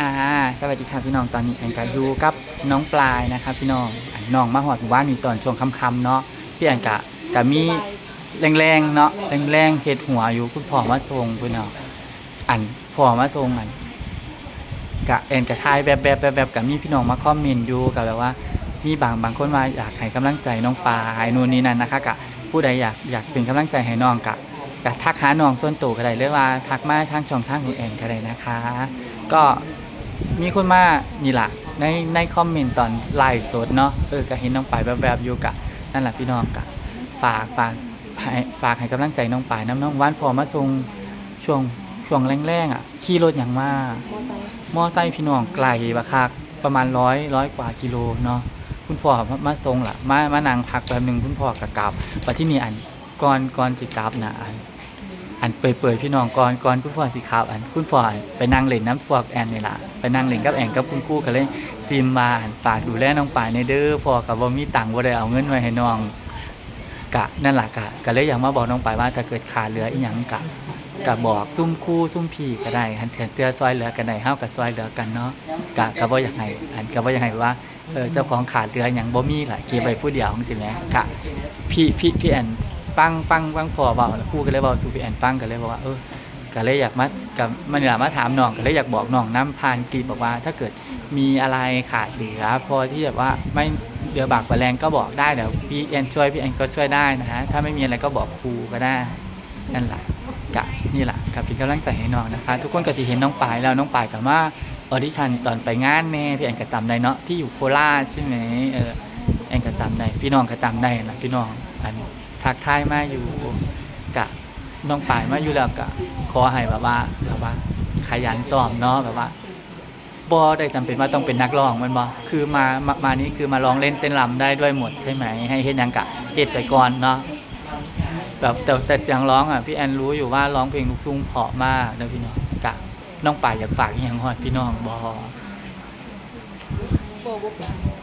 อ่าสวัสดีค่ะพี่น้องตอนนี้แอนกาอยู่กับน้องปลายนะครับพี่น้องอันน้องมาหอดหมู่บ้านนี่ตอนช่วงค่ำๆเนาะพี่แอนกะกะมีแรงๆเนาะแรงๆเฮ็ดหัวอยู่คุณพ่อมาส่งพี่น้องอันพ่อมาส่งอันกะแอนกะทายแบบแบบแบบแบบกับมีพี่น้องมาคอมเมนต์อยู่กับแบบว่ามีบางบางคนว่าอยากให้กำลังใจน้องปลายนู่นนี่นั่นนะคะกะผู้ใดอยากอยากเป็นกำลังใจให้น้องกะกะทักหาน้องส่วนตัวก็ได้หรือว่าทักมาทางช่องทางของแอนก็ได้นะคะ ก็ มีคนมานี่ล่ะ ในในคอมเมนต์ตอนไลฟ์สดเนาะเออก็เห็นน้องปายแบบๆอยู่กะนั่นแหละพี่น้องกะฝากฝากฝากให้กำลังใจน้องปายน้ำน้องวานพอมาส่งช่วงช่วงแรงๆอะขี่รถอย่างมากมอไซค์พี่น้องไกลบักคักประมาณร้อยร้อยกว่ากิโลเนาะคุณพ่อมามาส่งล่ะมามานั่งพักแป๊บหนึ่งคุณพ่อกะกลับไปที่นี่อันก่อนก่อนสิกลับนะอัน อันเปื่อยๆพี่น้องก่อนก่อนคุณพ่อสิครับอันคุณพ่อไปนั่งเล่นน้ำพวกแอนนี่ล่ะไปนั่งเล่นกับแอนกับคุณกู้กันเลยซิมมาอันปากดูแลน้องปายในเด้อพ่อกับบ่มีตังค์บ่ได้เอาเงินไว้ให้น้องกะนั่นล่ะกะก็เลยอยากมาบอกน้องปายว่าถ้าเกิดขาดเหลืออีหยังกะกะบอกซุ่มคู่ซุ่มพี่ก็ได้หันเถื่อนเตือซอยเหลือกันได้เฮาก็ซอยเหลือกันเนาะกะก็บ่อยากให้อันก็บ่อยากให้ว่าเออเจ้าของขาดเหลือหยังบ่มีล่ะเก็บไว้ผู้เดียวจังซี่แหมกะพี่พี่พี่แอน ปังปังปังพอเว้าแล้วครู่ก็เลยเว้าสู่พี่แอนฟังก็เลยบอกว่าเออก็เลยอยากมากับมันอยากมาถามน้องก็เลยอยากบอกน้องน้ำพานกีบบอกว่า ถ้าเกิดมีอะไรขาดเหลือพอที่แบบว่าไม่เดือบากกว่าแรงก็บอกได้เดี๋ยวพี่แอนช่วยพี่แอนก็ช่วยได้นะฮะถ้าไม่มีอะไรก็บอกครูก็ได้นั่นแหละกะนี่แหละกับเป็นกำลังใจให้น้องนะคะทุกคนก็จะเห็นน้องปายแล้วน้องปายกับว่าออดิชั่นตอนไปงานแม่พี่แอนก็จำได้เนาะที่อยู่โคราชใช่ไหมเออแอนก็จำได้พี่น้องก็จำได้นะพี่น้องอัน ทักทายมาอยู่กะน้องป่ายมาอยู่แล้วก็ขอให้แบบว่าแบบว่า ขยันซ้อมเนาะแบบว่าบ่ได้จำเป็นว่าต้องเป็นนักร้องมันบ่คือมามามานี้คือมาร้องเล่นเต้นรำได้ด้วยหมดใช่ไหมให้เฮ็ดยังกะเฮ็ดไปก่อนเนาะแบบแต่แต่เสียงร้องอะพี่แอนรู้อยู่ว่าร้องเพลงลูกทุ่งเพาะมากนะพี่น้องกะน้องป่ายอยากฝากอหยังฮอดพี่น้องบ่เ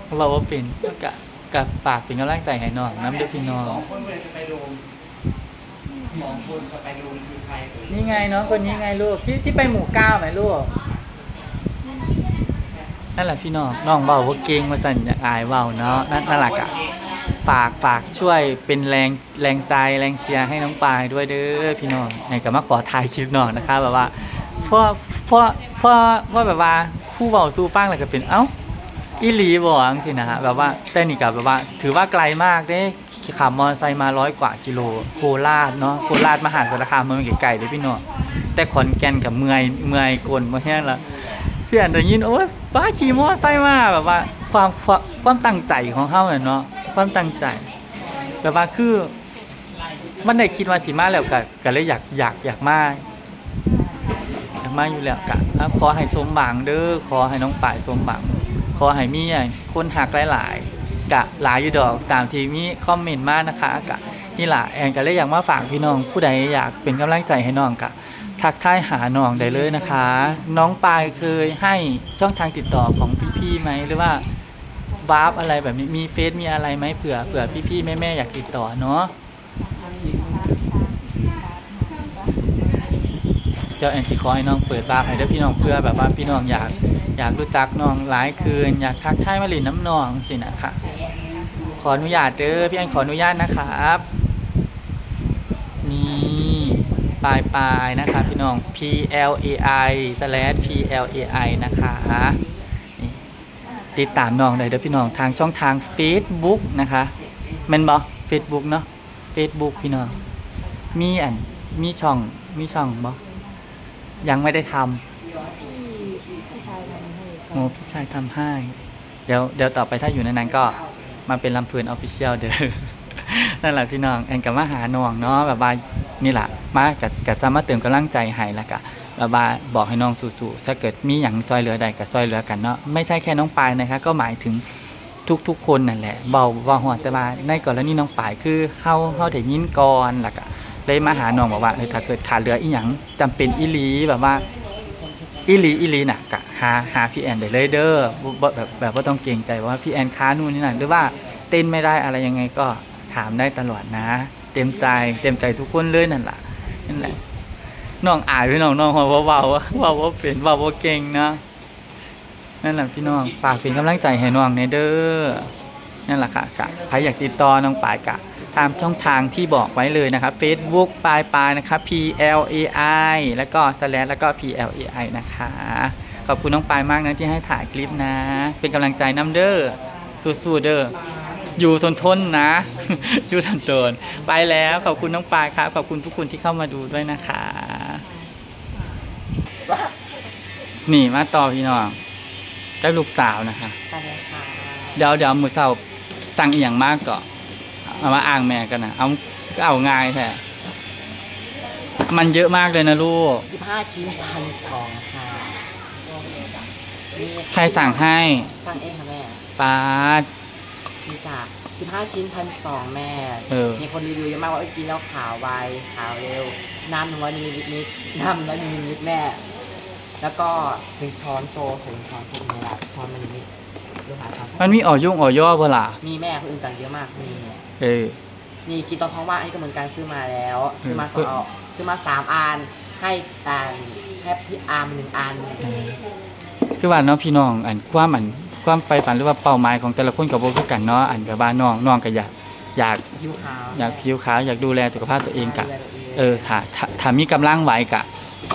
ป็นว่าว่าเป็นกะ กะฝากเป็นกำลังใจให้น้องน้ำเด้อพี่น้องสองคนเลยจะไปโดมสองคนจะไปโดมคือใครเอ่ยนี่ไงน้องคนนี้ไงลูกที่ที่ไปหมู่เก้าไหมลูกนั่นแหละพี่น้องน้องเบาว่าเก่งมาสั่นอยากอายเบาเนาะนั่นนั่นแหละกะฝากฝากช่วยเป็นแรงแรงใจแรงเชียร์ให้น้องปายด้วยเด้อพี่น้องไหนก็มาขอถ่ายคลิปน้องนะคะแบบว่าเพราะเพราะเพราะเพราะแบบว่าผู้เบาสู้ฟังแล้วก็เป็นเอ้า อีหลีบอกจังสินะฮะแบบว่าแต่นี่กับแบบว่า ถือว่าไกลมากเด้ขับมอเตอร์ไซค์มาร้อยกว่ากิโลโคราชเนาะโคราชมหาสารคามมืองไกลๆเด้อพี่น้องแต่ขอนแก่นกับเมือยเมือยกลนมาแค่นั้นละเพื่อนได้ยินโอ้ยป้าขี่มอเตอร์ไซค์มาแบบว่าความความความตั้งใจของเขาเนี่ยเนาะความตั้งใจแบบว่าคือมันได้คิดว่าสิมาแล้วก็ก็เลยอยากอยากอยากมาอยากมาอยู่แล้วกะขอให้สมหวังเด้อขอให้น้องป่ายสมหวัง ขอให้มีคนหักหลายๆกะหลายอยู่ดอกตามที่มีคอมเมนต์มานะคะกะนี่ละแอนก็เลยอยากมาฝากพี่น้องผู้ใดอยากเป็นกำลังใจให้น้องกะทักทายหาน้องได้เลยนะคะ น้องปายเคยให้ช่องทางติดต่อของพี่ๆไหมหรือว่าวาร์ปอะไรแบบนี้มีเฟซมีอะไรไหมเผื่อเผื่อพี่ๆแม่ๆอยากติดต่อเนาะเจ้าแอนสิคอยน้องเปิดวาร์ปให้เด้อพี่น้องเพื่อแบบว่าพี่น้องอยาก อยากรู้จักน้องหลายคืน อยากทักทายมาหลินน้ำนองสินะคะ ขออนุญาตเด้อพี่แอนขออนุญาตนะครับ นี่ปลายปลายๆนะคะพี่น้อง P L A I slash P L A I นะคะนี่ติดตามน้องได้เด้อพี่น้องทางช่องทาง Facebook นะคะแม่นบ่ Facebook เนาะ Facebook พี่น้อง มีอัน มีช่อง มีช่องบ่ยังไม่ได้ทำ พี่พี่ชายทำให้ก็ โอ้พี่ชายทำให้ เดี๋ยวเดี๋ยวต่อไปถ้าอยู่ในนั้นก็มาเป็นลำพลินออฟฟิเชียลเด้อ นั่นแหละพี่น้องแอนกับมาหาน้องเนาะแบบว่านี่แหละมากับกับจะมาเติมกำลังใจให้แล้วก็แบบว่าบอกให้น้องสู้ๆถ้าเกิดมีอย่างซอยเหลือใดก็ซอยเหลือกันเนาะไม่ใช่แค่น้องปายนะคะก็หมายถึงทุกๆคนนั่นแหละเบาเบาหัวแต่ว่าในกรณีน้องปายคือเฮาเฮาได้ยินก่อนล้วก็เลยมาหาน้องบอกว่าเออถ้าเกิดขาดเหลืออีหยังจำเป็นอีหลีแบบว่าอีหลีอีหลีน่ะกะ หาหาพี่แอนได้เลยเด้อแบบแบบว่าต้องเกรงใจว่าพี่แอนค้านู่นนี่นั่นหรือว่าเต้นไม่ได้อะไรยังไงก็ถามได้ตลอดนะ เต็มใจเต็มใจทุกคนเลยนั่นแหละนั่นแหละน้องอายพี่น้องน้องหัวเบาว่าเบาว่าเป็นเบาว่าเก่งนะนั่นแหละพี่น้องฝากเป็นกำลังใจให้น้องในเด้อนั่นแหละค่ะกะใครอยากติดต่อน้องปายกะตามช่องทางที่บอกไว้เลยนะครับ Facebook ปลายปลายนะครับ P L A I แล้วก็ slash แล้วก็ P L A I นะคะ ขอบคุณน้องปายมากนะที่ให้ถ่ายคลิปนะ เป็นกำลังใจน้ำเด้อสู้ๆเด้ออยู่ทนทนๆนะ อยู่ทนทนๆไปแล้วขอบคุณน้องปายครับขอบคุณทุกคนที่เข้ามาดูด้วยนะคะนี่มาต่อพี่น้องกับลูกสาวนะคะสวัสดีค่ะเดี๋ยวเดี๋ยวมือเศร้าสั่งอีหยังมากก็เอามาอ่างแม่กันนะเอาก็เอาง่ายแท้มันเยอะมากเลยนะลูกสิบห้าชิ้นพันสองค่ะนี่ ใครสั่งให้สั่งเองค่ะแม่ปาดนี่จ้ะสิบห้าชิ้นพันสองแม่ เออ มีคนรีวิวเยอะมากว่าเอ้ยกินแล้วขาวไวขาวเร็ว น้ำหนึ่งร้อยมิลลิลิตรน้ำหนึ่งร้อยมิลลิลิตรแม่ แล้วก็หนึ่งช้อนโตถึงช้อนทุกเมล่ะช้อนมิลลิลิตรดูหาช้อนมันมีอ่อย่งอ่อย่อเปล่ามีแม่คนอื่นสั่งเยอะมากมี เออ นี่กินตอนท้องว่างอันนี้ก็เหมือนกันซื้อมาแล้วอืมซื้อมาสองเอาซื้อมาสามอันให้อ่าน ให้พี่อาร์มหนึ่งอันคือว่าเนาะพี่น้องอันความอันความไฟฝันหรือว่าเป้าหมายของแต่ละคนกับโบคือกันเนาะอันกับบ้านน้องน้องก็อยากอยากผิวขาวอยากผิวขาวอยากดูแลสุขภาพตัวเองกะดูแลตัวงเออถ้าถ้าถ้ามีกำลังไหวกะ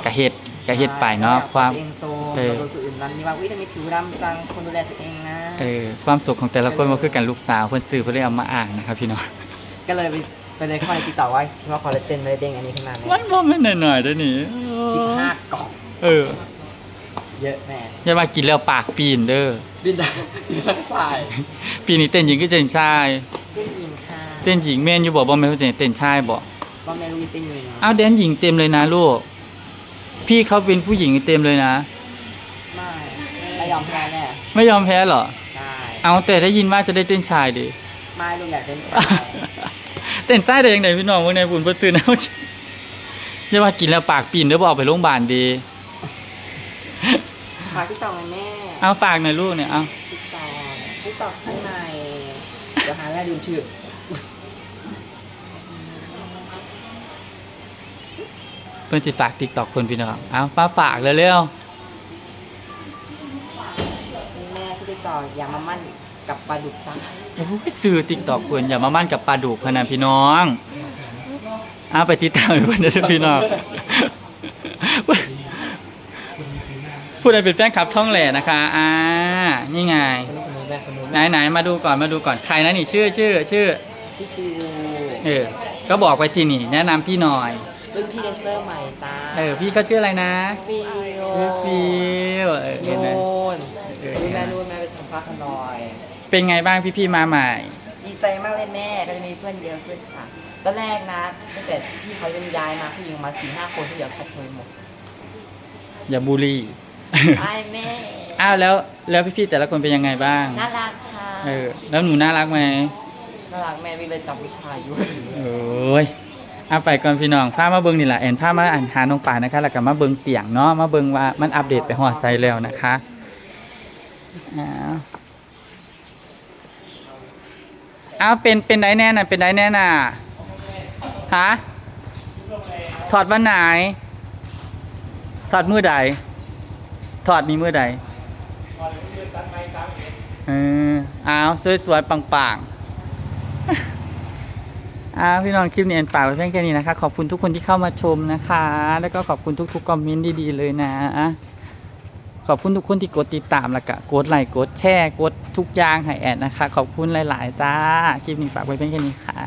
กะเฮ็ดกะเฮ็ดไปเนาะใช่ความตัวเองโซมเออ โดยคนอื่นนั้นนี่ว่าอุ้ยทำไมผิวดำจังคนดูแลตัวเองนะ เออความสุขของแต่ละคนบ่คือกันลูกสาวเพิ่นซื้อเพิ่นเลยเอามาอ่านนะครับพี่น้องก็เลยไปไปเลยเข้าไปติดต่อว่าว่าคอลลาเจนไม่ได้เด้งอันนี้ขึ้นมาไหมมันบ่แม่นหน่อยๆเด้อนี่สิบห้ากล่องเออเยอะแน่อย่ามากินแล้วปากปีนเด้อบินได้บินได้สายปีนี้เต้นหญิงก็เต้นชายเต้นหญิงค่ะเต้นหญิงแม่นอยู่บ่บ่แม่นว่าเต้นชายบ่ว่าแม่รู้เต้นหญิงอ้าวแดนหญิงเต็มเลยนะลูก พี่เขาเป็นผู้หญิงเต็มเลยนะ ไม่ไม่ยอมแพ้แม่ไม่ยอมแพ้เหรอได้เอาแต่ได้ยินว่าจะได้เต้นชายดิ ไม่ลูกอยากเต้นชาย เต้นใต้ได้ยังไงพี่น้องเมื่อในบุญประตื่นเอา อย่ามากินแล้วปากปีนเด้อบ่เอาไปโรงพยาบาลดีฝากที่ต่อไงแม่เอาฝากหน่อยลูกเนี่ยเอาที่ต่อที่ต่อข้างในเดี๋ยวหาแม่ลืมชื่อเพิ่นสิฝาก TikTok เพิ่นพี่น้องเอาฟ้าฝากเร็วแม่ชื่อที่ต่ออย่ามามั่นกับปลาดุกจ้าๆโอ้ยซื้อ TikTok เพิ่นอย่ามามั่นกับปลาดุกพะนะพี่น้อง เอาไปติดตามเพิ่นเด้อพี่น้องผู้ใดเป็นแฟนคลับท่องแหล่นะคะอ่านี่ไงคนนู้นแม่คนนู้นไหนไหนมาดูก่อนมาดูก่อนใครนะนี่ชื่อชื่อชื่อพี่ฟิวเออก็บอกไปสินี่ แนะนำพี่หน่อยรุ่นพี่แดนเซอร์ใหม่ตาเออพี่เขาชื่ออะไรนะฟิวชื่อฟิวเออเห็นไหมโน่นเออ รุ่นแม่รุ่นแม่ไปทำผ้าขนอย เป็นไงบ้างพี่พี่ๆมาใหม่ ดีใจมากเลยแม่ก็จะมีเพื่อนเยอะขึ้นค่ะ ตอนแรกนะตั้งแต่พี่เขายังย้ายมาผู้หญิงมาสี่ห้าคนที่เหลือคัดเทยหมดอย่าบูลลี่ ไอ้แม่อ้าวแล้วแล้วพี่พี่ๆแต่ละคนเป็นยังไงบ้าง น่ารักค่ะเออ แล้วหนูน่ารักไหมน่ารักแม่วิ่งเลยจับผู้ชายอยู่โอ้ยเอาไปก่อนพี่น้องพามาเบิงนี่แหละแอนพามาอ่านหาน้องป่านะคะแล้วก็มาเบิงเตียงเนาะมาเบิงว่ามันอัปเดตไปหอดไซแล้วนะคะอ้าวเอาเป็นเป็นไดแน่น่ะเป็นไดแน่น่ะ ฮะถอดวันไหน ถอดมือใด ถอดนี้มือใดเออเอาวสวยๆปังๆอ่าวพี่น้องคลิปนี้เอ็นฝากไว้เพียงแค่นี้นะคะ ขอบคุณทุกคนที่เข้ามาชมนะคะ แล้วก็ขอบคุณทุกๆคอมเมนต์ดีๆเลยนะ ขอบคุณทุกคนที่กดติดตามแล้วก็กดไลค์กดแชร์กดทุกอย่างให้แอดนะคะ ขอบคุณหลาย ๆ จ้า คลิปนี้ฝากไว้เพียงแค่นี้ค่ะ